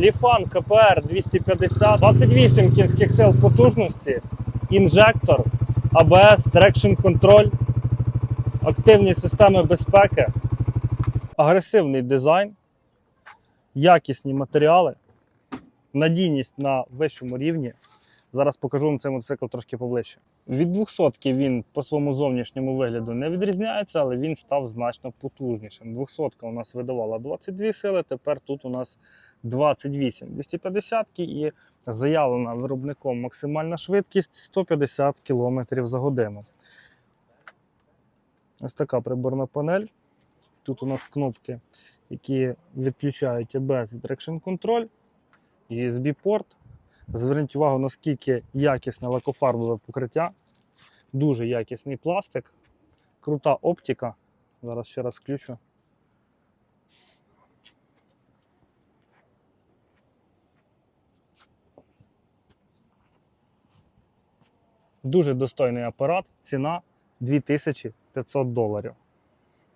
Ліфан КПР 250, 28 кінських сил потужності, інжектор, АБС, Traction Control, активні системи безпеки, агресивний дизайн, якісні матеріали, надійність на вищому рівні. Зараз покажу вам цей мотоцикл трошки поближче. Від 200 він по своєму зовнішньому вигляду не відрізняється, але він став значно потужнішим. 200 у нас видавала 22 сили, тепер тут у нас 28. 250 і заявлена виробником максимальна швидкість 150 км за годину. Ось така приборна панель. Тут у нас кнопки, які відключають ABS і Traction Control, USB-порт. Зверніть увагу, наскільки якісне лакофарбове покриття, дуже якісний пластик, крута оптика. Зараз ще раз включу. Дуже достойний апарат, ціна 2500 доларів.